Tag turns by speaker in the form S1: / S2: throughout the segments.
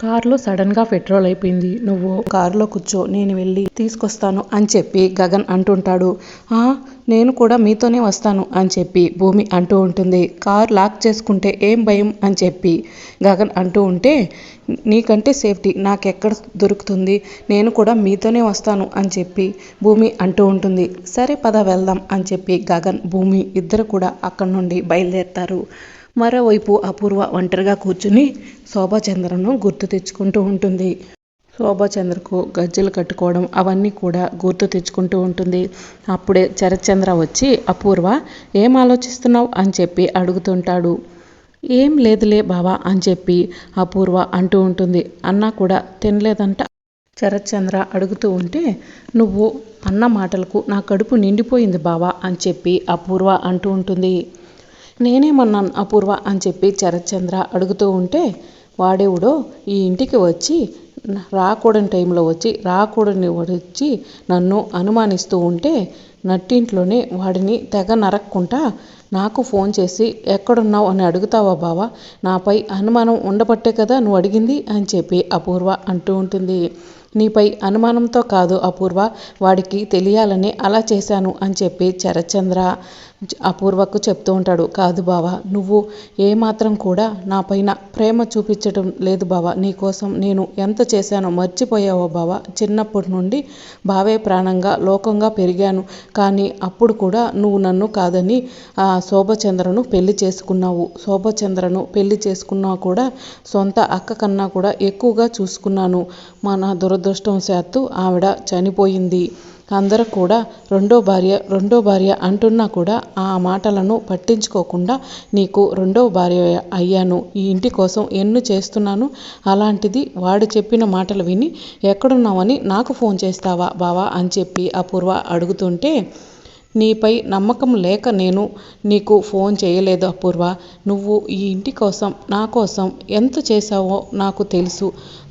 S1: కారులో సడన్గా పెట్రోల్ అయిపోయింది. నువ్వు కారులో కూర్చో నేను వెళ్ళి తీసుకొస్తాను అని చెప్పి గగన్ అంటుంటాడు. ఆ నేను కూడా మీతోనే వస్తాను అని చెప్పి భూమి అంటూ ఉంటుంది. కార్ లాక్ చేసుకుంటే ఏం భయం అని చెప్పి గగన్ అంటూ ఉంటే నీకంటే సేఫ్టీ నాకెక్కడ దొరుకుతుంది? నేను కూడా మీతోనే వస్తాను అని చెప్పి భూమి అంటూ ఉంటుంది. సరే పద వెళ్దాం అని చెప్పి గగన్ భూమి ఇద్దరు కూడా అక్కడి నుండి బయలుదేరుతారు. మరోవైపు అపూర్వ ఒంటరిగా కూర్చుని శోభాచంద్రను గుర్తు తెచ్చుకుంటూ ఉంటుంది. శోభాచంద్రకు గజ్జలు కట్టుకోవడం అవన్నీ కూడా గుర్తు తెచ్చుకుంటూ ఉంటుంది. అప్పుడే చరచంద్ర వచ్చి అపూర్వ ఏం ఆలోచిస్తున్నావు? అని చెప్పి అడుగుతుంటాడు. ఏం లేదులే బావా అని చెప్పి అపూర్వ అంటూ ఉంటుంది. అన్న కూడా తినలేదంట. శరత్చంద్ర అడుగుతూ ఉంటే నువ్వు అన్న మాటలకు నా కడుపు నిండిపోయింది బావా అని చెప్పి అపూర్వ అంటూ ఉంటుంది. నేనేమన్నాను అపూర్వ అని చెప్పి శరత్చంద్ర అడుగుతూ ఉంటే వాడేవుడో ఈ ఇంటికి వచ్చి రాకూడని టైంలో వచ్చి రాకూడని వచ్చి నన్ను అనుమానిస్తూ ఉంటే నట్టింట్లోనే వాడిని తెగ నరక్కుంటా నాకు ఫోన్ చేసి ఎక్కడున్నావు? అని అడుగుతావా బావా? నాపై అనుమానం ఉండబట్టే కదా నువ్వు అడిగింది? అని చెప్పి అపూర్వ అంటూ ఉంటుంది. నీపై అనుమానంతో కాదు అపూర్వ వాడికి తెలియాలని అలా చేశాను అని చెప్పి శరత్చంద్ర అపూర్వకు చెప్తూ ఉంటాడు కాదు బావా నువ్వు ఏమాత్రం కూడా నా పైన ప్రేమ చూపించడం లేదు బావా. నీకోసం నేను ఎంత చేశానో మర్చిపోయావో బావా. చిన్నప్పటి నుండి బావే ప్రాణంగా లోకంగా పెరిగాను. కానీ అప్పుడు కూడా నువ్వు నన్ను కాదని ఆ శోభచంద్రను పెళ్ళి చేసుకున్నావు. శోభచంద్రను పెళ్ళి చేసుకున్నా కూడా సొంత అక్క కన్నా కూడా ఎక్కువగా చూసుకున్నాను. మన దురదృష్టవశాత్తు ఆవిడ చనిపోయింది. అందరూ కూడా రెండో భార్య రెండో భార్య అంటున్నా కూడా ఆ మాటలను పట్టించుకోకుండా నీకు రెండో భార్య అయ్యాను ఈ ఇంటి కోసం ఎన్ను చేస్తున్నాను. అలాంటిది వాడు చెప్పిన మాటలు విని ఎక్కడున్నావని నాకు ఫోన్ చేస్తావా బావా అని చెప్పి అపూర్వ అడుగుతుంటే నీపై నమ్మకం లేక నేను నీకు ఫోన్ చేయలేదు అపూర్వ. నువ్వు ఈ ఇంటి కోసం నా కోసం ఎంత చేశావో నాకు తెలుసు.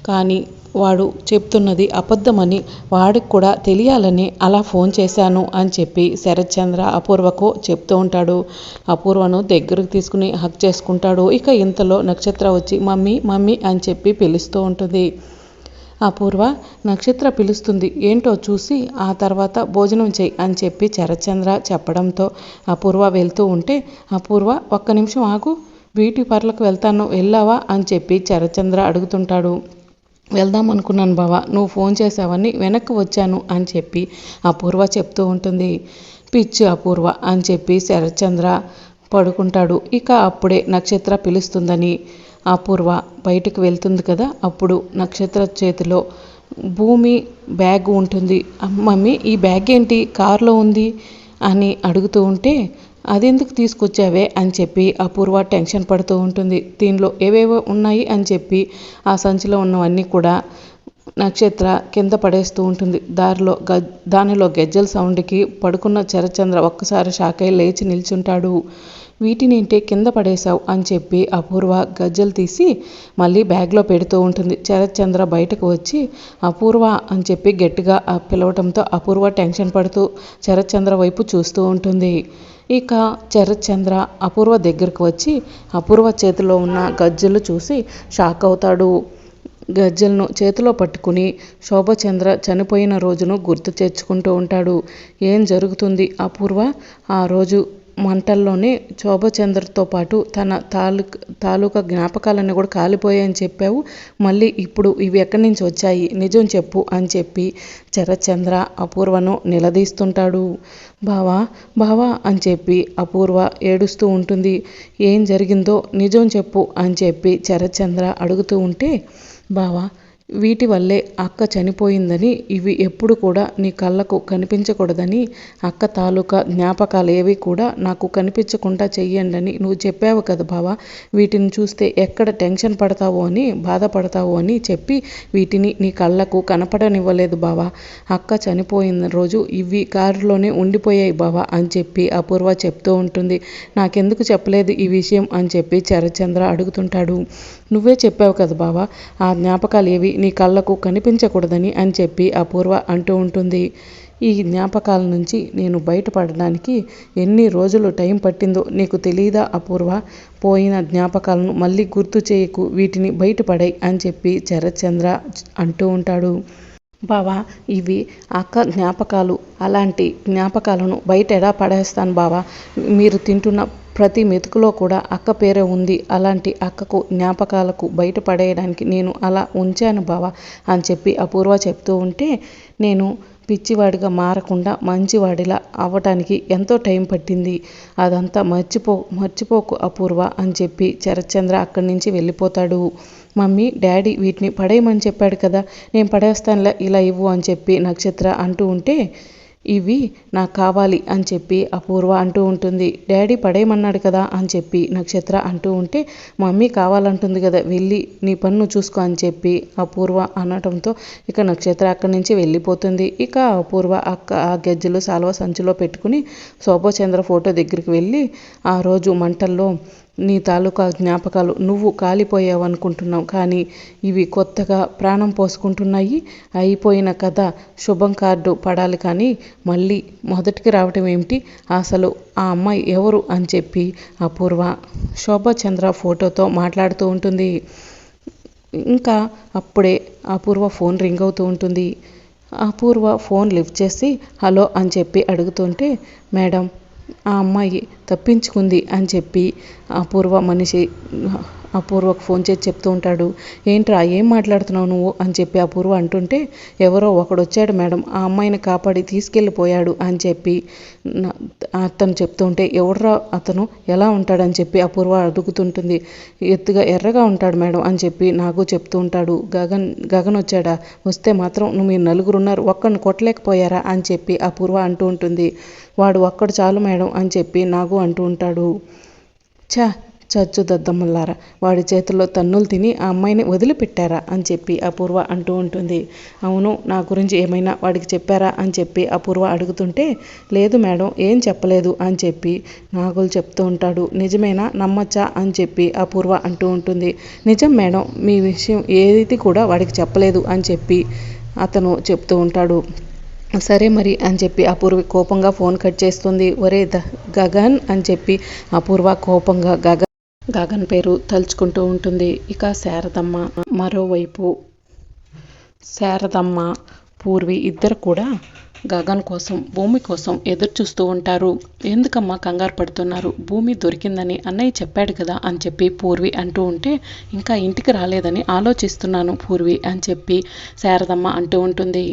S1: కానీ వాడు చెప్తున్నది అబద్ధమని వాడికి కూడా తెలియాలని అలా ఫోన్ చేశాను అని చెప్పి శరత్చంద్ర అపూర్వకు చెప్తూ ఉంటాడు. అపూర్వను దగ్గరకు తీసుకుని హక్ చేసుకుంటాడు. ఇక ఇంతలో నక్షత్ర వచ్చి మమ్మీ మమ్మీ అని చెప్పి పిలుస్తూ ఉంటుంది. అపూర్వ నక్షత్ర పిలుస్తుంది. ఏంటో చూసి ఆ తర్వాత భోజనం చేయి అని చెప్పి శరత్చంద్ర చెప్పడంతో అపూర్వ వెళ్తూ ఉంటే అపూర్వ ఒక్క నిమిషం ఆగు. బ్యూటీ పార్లర్కి వెళ్తాను. వెళ్ళావా? అని చెప్పి శరత్చంద్ర అడుగుతుంటాడు. వెళ్దాం అనుకున్నాను బావా. నువ్వు ఫోన్ చేసావని వెనక్కి వచ్చాను అని చెప్పి అపూర్వ చెప్తూ ఉంటుంది. పిచ్చి అపూర్వ అని చెప్పి శరత్చంద్ర పడుకుంటాడు. ఇక అప్పుడే నక్షత్ర పిలుస్తుందని అపూర్వ బయటకు వెళ్తుంది కదా అప్పుడు నక్షత్ర చేతిలో భూమి బ్యాగ్ ఉంటుంది. మమ్మీ ఈ బ్యాగ్ ఏంటి? కారులో ఉంది? అని అడుగుతూ ఉంటే అదెందుకు తీసుకొచ్చావే? అని చెప్పి అపూర్వ టెన్షన్ పడుతూ ఉంటుంది. దీనిలో ఏవేవో ఉన్నాయి? అని చెప్పి ఆ సంచిలో ఉన్నవన్నీ కూడా నక్షత్ర కింద పడేస్తూ ఉంటుంది. దారిలో గ దానిలో గెజ్జల సౌండ్కి పడుకున్న చరచంద్ర ఒక్కసారి షాక్ అయి లేచి నిల్చుంటాడు. వీటినేంటే కింద పడేశావు అని చెప్పి అపూర్వ గజ్జలు తీసి మళ్ళీ బ్యాగ్లో పెడుతూ ఉంటుంది. శరత్చంద్ర బయటకు వచ్చి అపూర్వ అని చెప్పి గట్టిగా పిలవటంతో అపూర్వ టెన్షన్ పడుతూ శరత్చంద్ర వైపు చూస్తూ ఉంటుంది. ఇక శరత్చంద్ర అపూర్వ దగ్గరకు వచ్చి అపూర్వ చేతిలో ఉన్న గజ్జలు చూసి షాక్ అవుతాడు. గజ్జలను చేతిలో పట్టుకుని శోభచంద్ర చనిపోయిన రోజును గుర్తు తెచ్చుకుంటూ ఉంటాడు. ఏం జరుగుతుంది అపూర్వ? ఆ రోజు మంటల్లోనే శోభచంద్రతో పాటు తన తాలూక్ తాలూకా జ్ఞాపకాలన్నీ కూడా కాలిపోయాయని చెప్పావు. మళ్ళీ ఇప్పుడు ఇవి ఎక్కడి నుంచి వచ్చాయి? నిజం చెప్పు అని చెప్పి శరత్చంద్ర అపూర్వను నిలదీస్తుంటాడు. బావా బావా అని చెప్పి అపూర్వ ఏడుస్తూ ఉంటుంది. ఏం జరిగిందో నిజం చెప్పు అని చెప్పి శరత్చంద్ర అడుగుతూ ఉంటే బావా వీటి వల్లే అక్క చనిపోయిందని ఇవి ఎప్పుడు కూడా నీ కళ్ళకు కనిపించకూడదని అక్క తాలూకా జ్ఞాపకాలు ఏవి కూడా నాకు కనిపించకుండా చెయ్యండి నువ్వు చెప్పావు కదా బావా. వీటిని చూస్తే ఎక్కడ టెన్షన్ పడతావో అని బాధపడతావో అని చెప్పి వీటిని నీ కళ్ళకు కనపడనివ్వలేదు బావా. అక్క చనిపోయిన రోజు ఇవి కారులోనే ఉండిపోయాయి బావా అని చెప్పి అపూర్వ చెప్తూ ఉంటుంది. నాకెందుకు చెప్పలేదు ఈ విషయం అని చెప్పి చరచంద్ర అడుగుతుంటాడు. నువ్వే చెప్పావు కదా బావా ఆ జ్ఞాపకాలు ఏవి? నీ కళ్ళకు కనిపించకూడదని అని చెప్పి అపూర్వ అంటూ ఉంటుంది. ఈ జ్ఞాపకాల నుంచి నేను బయటపడడానికి ఎన్ని రోజులు టైం పట్టిందో నీకు తెలియదా అపూర్వ? పోయిన జ్ఞాపకాలను మళ్ళీ గుర్తు చేయకు వీటిని బయటపడాయి అని చెప్పి చరచంద్ర అంటూ ఉంటాడు. బావా ఇవి అక్క జ్ఞాపకాలు. అలాంటి జ్ఞాపకాలను బయట ఎలా పడేస్తాను బావా? మీరు తింటున్న ప్రతి మెతుకులో కూడా అక్క పేరే ఉంది. అలాంటి అక్కకు జ్ఞాపకాలకు బయట పడేయడానికి నేను అలా ఉంచాను బావా అని చెప్పి అపూర్వ చెప్తూ ఉంటే నేను పిచ్చివాడిగా మారకుండా మంచివాడిలా అవ్వటానికి ఎంతో టైం పట్టింది. అదంతా మర్చిపో మర్చిపోకు అపూర్వ అని చెప్పి శరత్చంద్ర అక్కడి నుంచి వెళ్ళిపోతాడు. మమ్మీ డాడీ వీటిని పడేయమని చెప్పాడు కదా నేను పడేస్తానులే ఇలా ఇవ్వు అని చెప్పి నక్షత్ర అంటూ ఉంటే ఇవి నాకు కావాలి అని చెప్పి అపూర్వ అంటూ ఉంటుంది. డాడీ పడేయమన్నాడు కదా అని చెప్పి నక్షత్ర అంటూ ఉంటే మమ్మీ కావాలంటుంది కదా వెళ్ళి నీ పన్ను చూసుకో అని చెప్పి అపూర్వ అనటంతో ఇక నక్షత్ర అక్కడి నుంచి వెళ్ళిపోతుంది. ఇక అపూర్వ అక్క ఆ గజ్జలు సాల్వ సంచిలో పెట్టుకుని శోభచంద్ర ఫోటో దగ్గరికి వెళ్ళి ఆ రోజు మంటల్లో నీ తాలూకా జ్ఞాపకాలు నువ్వు కాలిపోయావు అనుకుంటున్నావు కానీ ఇవి కొత్తగా ప్రాణం పోసుకుంటున్నాయి. అయిపోయిన కథ శుభం కార్డు పడాలి కానీ మళ్ళీ మొదటికి రావటం ఏమిటి? అసలు ఆ అమ్మాయి ఎవరు అని చెప్పి అపూర్వ శోభచంద్ర ఫోటోతో మాట్లాడుతూ ఉంటుంది. ఇంకా అప్పుడే అపూర్వ ఫోన్ రింగ్ అవుతూ ఉంటుంది. అపూర్వ ఫోన్ లిఫ్ట్ చేసి హలో అని చెప్పి అడుగుతుంటే మేడం ఆ అమ్మాయి తప్పించుకుంది అని చెప్పి అపూర్వ మనిషి అపూర్వకు ఫోన్ చేసి చెప్తూ ఉంటాడు. ఏంట్రా ఏం మాట్లాడుతున్నావు నువ్వు? అని చెప్పి అపూర్వ అంటుంటే ఎవరో ఒకడు వచ్చాడు మేడం ఆ అమ్మాయిని కాపాడి తీసుకెళ్ళిపోయాడు అని చెప్పి అతను చెప్తుంటే ఉంటే అతను? ఎలా ఉంటాడని చెప్పి అపూర్వ అడుగుతుంటుంది. ఎత్తుగా ఎర్రగా ఉంటాడు మేడం అని చెప్పి నాకు చెప్తూ ఉంటాడు. గగన్ గగన్ వచ్చాడా? వస్తే మాత్రం నువ్వు మీరు నలుగురు ఉన్నారు ఒక్కడిని కొట్టలేకపోయారా? అని చెప్పి అపూర్వ అంటూ ఉంటుంది. వాడు ఒక్కడు చాలు మేడం అని చెప్పి నాగు అంటూ ఉంటాడు. ఛా చచ్చు దద్దమ్మల్లారా వాడి చేతుల్లో తన్నులు తిని ఆ అమ్మాయిని వదిలిపెట్టారా అని చెప్పి అపూర్వ అంటూ ఉంటుంది. అవును నా గురించి ఏమైనా వాడికి చెప్పారా అని చెప్పి అపూర్వ అడుగుతుంటే లేదు మేడం ఏం చెప్పలేదు అని చెప్పి నాగులు చెప్తూ ఉంటాడు. నిజమేనా నమ్మచ్చా అని చెప్పి అపూర్వ అంటూ ఉంటుంది. నిజం మేడం మీ విషయం ఏది కూడా వాడికి చెప్పలేదు అని చెప్పి అతను చెప్తూ ఉంటాడు. సరే మరి అని చెప్పి అపూర్వ కోపంగా ఫోన్ కట్ చేస్తుంది. ఒరే ద గగన్ అని చెప్పి అపూర్వ కోపంగా గగన్ గగన్ పేరు తలుచుకుంటూ ఉంటుంది. ఇక శారదమ్మ మరోవైపు. శారదమ్మ పూర్వి ఇద్దరు కూడా గగన్ కోసం భూమి కోసం ఎదురు చూస్తూ ఉంటారు. ఎందుకమ్మా కంగారు పడుతున్నారు? భూమి దొరికిందని అన్నయ్య చెప్పాడు కదా అని చెప్పి పూర్వి అంటూ ఉంటే ఇంకా ఇంటికి రాలేదని ఆలోచిస్తున్నాను పూర్వి అని చెప్పి శారదమ్మ అంటూ ఉంటుంది.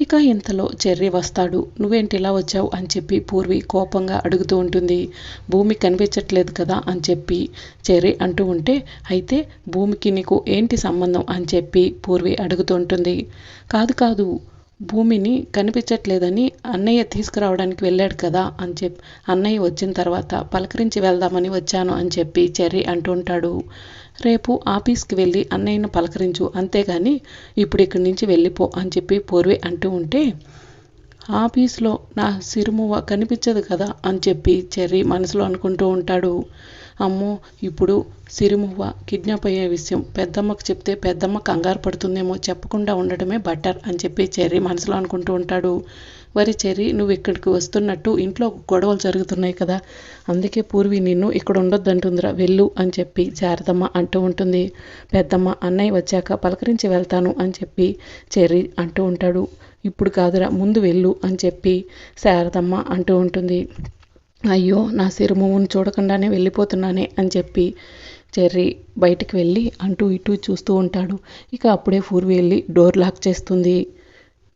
S1: ఇక ఇంతలో చెర్రి వస్తాడు. నువ్వేంటి ఇలా వచ్చావు? అని చెప్పి పూర్వి కోపంగా అడుగుతూ ఉంటుంది. భూమి కనిపించట్లేదు కదా? అని చెప్పి చెర్రి అంటూ ఉంటే అయితే భూమికి నీకు ఏంటి సంబంధం? అని చెప్పి పూర్వి అడుగుతూ ఉంటుంది. కాదు కాదు భూమిని కనిపించట్లేదని అన్నయ్య తీసుకురావడానికి వెళ్ళాడు కదా? అని చెప్పి అన్నయ్య వచ్చిన తర్వాత పలకరించి వెళ్దామని వచ్చాను అని చెప్పి చెర్రీ అంటుంటాడు రేపు ఆఫీస్కి వెళ్ళి అన్నయ్యను పలకరించు అంతేగాని ఇప్పుడు ఇక్కడి నుంచి వెళ్ళిపో అని చెప్పి పూర్వి అంటూ ఉంటే ఆఫీస్లో నా సిరుమువ్వ కనిపించదు కదా? అని చెప్పి చెర్రీ మనసులో అనుకుంటూ ఉంటాడు. అమ్మో ఇప్పుడు సిరిమువ్వ కిడ్నాప్ అయ్యే విషయం పెద్దమ్మకు చెప్తే పెద్దమ్మ కంగారు పడుతుందేమో చెప్పకుండా ఉండటమే బెటర్ అని చెప్పి చెర్రీ మనసులో అనుకుంటూ ఉంటాడు. వరి చెర్రీ నువ్వు ఇక్కడికి వస్తున్నట్టు ఇంట్లో గొడవలు జరుగుతున్నాయి కదా. అందుకే పూర్వి నిన్ను ఇక్కడ ఉండొద్దంటుందిరా వెళ్ళు అని చెప్పి శారదమ్మ అంటూ ఉంటుంది. పెద్దమ్మ అన్నయ్య వచ్చాక పలకరించి వెళ్తాను అని చెప్పి చెర్రీ అంటూ ఉంటాడు. ఇప్పుడు కాదురా ముందు వెళ్ళు అని చెప్పి శారదమ్మ అంటూ ఉంటుంది. అయ్యో నా సిరుమువ్వును చూడకుండానే వెళ్ళిపోతున్నానే అని చెప్పి చెర్రీ బయటికి వెళ్ళి అంటూ ఇటూ చూస్తూ ఉంటాడు. ఇక అప్పుడే పూర్వి వెళ్ళి డోర్ లాక్ చేస్తుంది.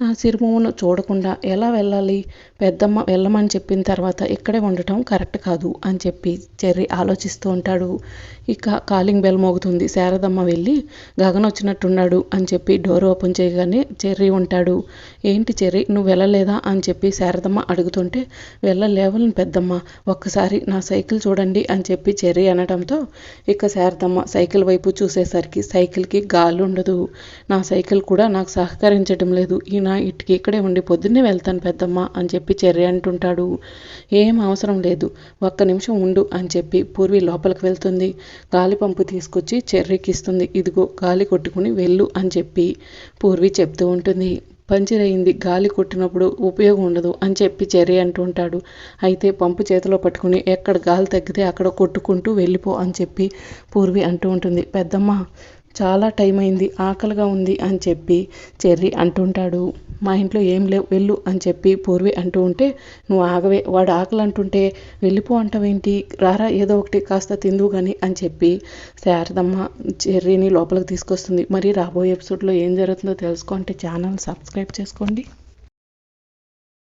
S1: నా సిరుమును చూడకుండా ఎలా వెళ్ళాలి? పెద్దమ్మ వెళ్ళమని చెప్పిన తర్వాత ఇక్కడే ఉండటం కరెక్ట్ కాదు అని చెప్పి చెర్రీ ఆలోచిస్తూ ఉంటాడు. ఇక కాలింగ్ బెల్ మోగుతుంది. శారదమ్మ వెళ్ళి గగన్ వచ్చినట్టున్నాడు అని చెప్పి డోర్ ఓపెన్ చేయగానే చెర్రీ ఉంటాడు. ఏంటి చెర్రీ నువ్వు వెళ్ళలేదా? అని చెప్పి శారదమ్మ అడుగుతుంటే వెళ్ళలేవని పెద్దమ్మ ఒక్కసారి నా సైకిల్ చూడండి అని చెప్పి చెర్రీ అనడంతో ఇక శారదమ్మ సైకిల్ వైపు చూసేసరికి సైకిల్కి గాలి ఉండదు. నా సైకిల్ కూడా నాకు సహకరించడం లేదు. అయినా ఇటుకి ఇక్కడే ఉండి పొద్దున్నే వెళ్తాను పెద్దమ్మ అని చెప్పి చెర్రి అంటుంటాడు. ఏం అవసరం లేదు ఒక్క నిమిషం ఉండు అని చెప్పి పూర్వి లోపలికి వెళ్తుంది. గాలి పంపు తీసుకొచ్చి చెర్రికి ఇస్తుంది. ఇదిగో గాలి కొట్టుకుని వెళ్ళు అని చెప్పి పూర్వి చెప్తూ ఉంటుంది. పంచర్ అయింది గాలి కొట్టినప్పుడు ఉపయోగం ఉండదు అని చెప్పి చెర్రీ అంటూ ఉంటాడు. అయితే పంపు చేతిలో పట్టుకుని ఎక్కడ గాలి తగ్గితే అక్కడ కొట్టుకుంటూ వెళ్ళిపో అని చెప్పి పూర్వి అంటూ ఉంటుంది. పెద్దమ్మ చాలా టైం అయింది ఆకలిగా ఉంది అని చెప్పి చెర్రీ అంటుంటాడు. మా ఇంట్లో ఏం లేవు వెళ్ళు అని చెప్పి పూర్వి అంటూ ఉంటే నువ్వు ఆగవే వాడు ఆకలి అంటుంటే వెళ్ళిపో అంటావేంటి? రారా ఏదో ఒకటి కాస్త తిందువు కానీ అని చెప్పి శారదమ్మ చెర్రీని లోపలికి తీసుకొస్తుంది. మరి రాబోయే ఎపిసోడ్లో ఏం జరుగుతుందో తెలుసుకోండి ఛానల్ సబ్స్క్రైబ్ చేసుకోండి.